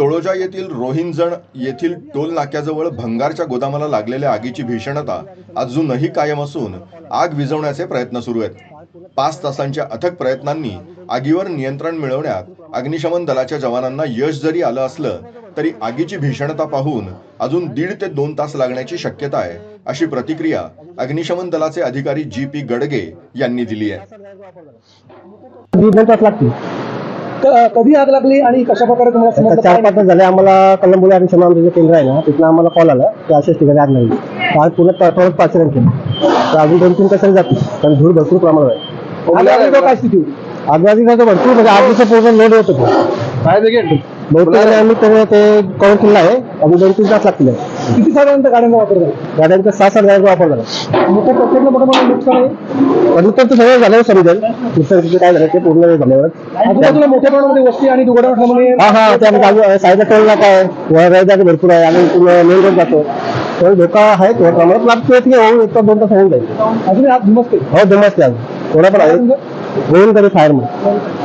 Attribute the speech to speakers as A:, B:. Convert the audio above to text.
A: तळोजा येथील रोहिंजण येथील टोल नाक्याजवळ भंगारच्या गोदामाला लागलेल्या आगीची भीषणता अजूनही कायम असून आग विझवण्याचे प्रयत्न सुरू आहेत. पाच तासांच्या अथक प्रयत्नांनी आगीवर नियंत्रण मिळवण्यात अग्निशमन दलाच्या जवानांना यश जरी आलं असलं तरी आगीची भीषणता पाहून अजून दीड ते दोन तास लागण्याची शक्यता आहे अशी प्रतिक्रिया अग्निशमन दलाचे अधिकारी जी पी गडगे यांनी दिली आहे.
B: कधी आग लागली आणि कशा प्रकारे तुम्हाला
C: चार
B: काय
C: पाच तास झाले आम्हाला कलंबोली आणि आमचं जे केंद्र आहे ना तिथनं आम्हाला कॉल आला की अशाच ठिकाणी आग लागली. तर आज पूर्ण परत पाचरण केलं. तर अजून दोन तीन तासांनी जातील? कारण धूळ भरपूर प्रमाणात आहे.
B: आग लागल्यावर काय स्थिती? होती
C: आजूबाजूला तर भरपूर म्हणजे आग दिवसा पूर्ण लोड होत. होतं
B: फायर ब्रिगेड
C: बहुतेक आम्ही तर ते कव्हर केलं आहे. अजून दोन तीन तास लागतील.
B: किती साधारणतः गाड्यांचा वापर झाला
C: गाड्यांचा सहा सात गाड्यांचा वापर झाला
B: मोठं प्रचंड मोठं मोठं नुकसान आहे
C: तर सगळं झाल्यावर समजेल दुसरं तिथे काय झालं ते पूर्ण झाल्यावर.
B: आजूबाजूला मोठ्या प्रमाणामध्ये वस्ती आणि दुघडा असल्यामुळे
C: हा हा त्या बाजू साईडला टोल नाका आहे. वर भरपूर आहे. आणि पूर्ण मेन रोड जातो. तर धोका आहे थोड्या प्रमाणात लागतो की होऊन एक तास दोन तास होऊन जाईल.
B: अजून आग धुमसते
C: हो दमसते आज. थोडा पण आहे होऊन तरी फायरमध्ये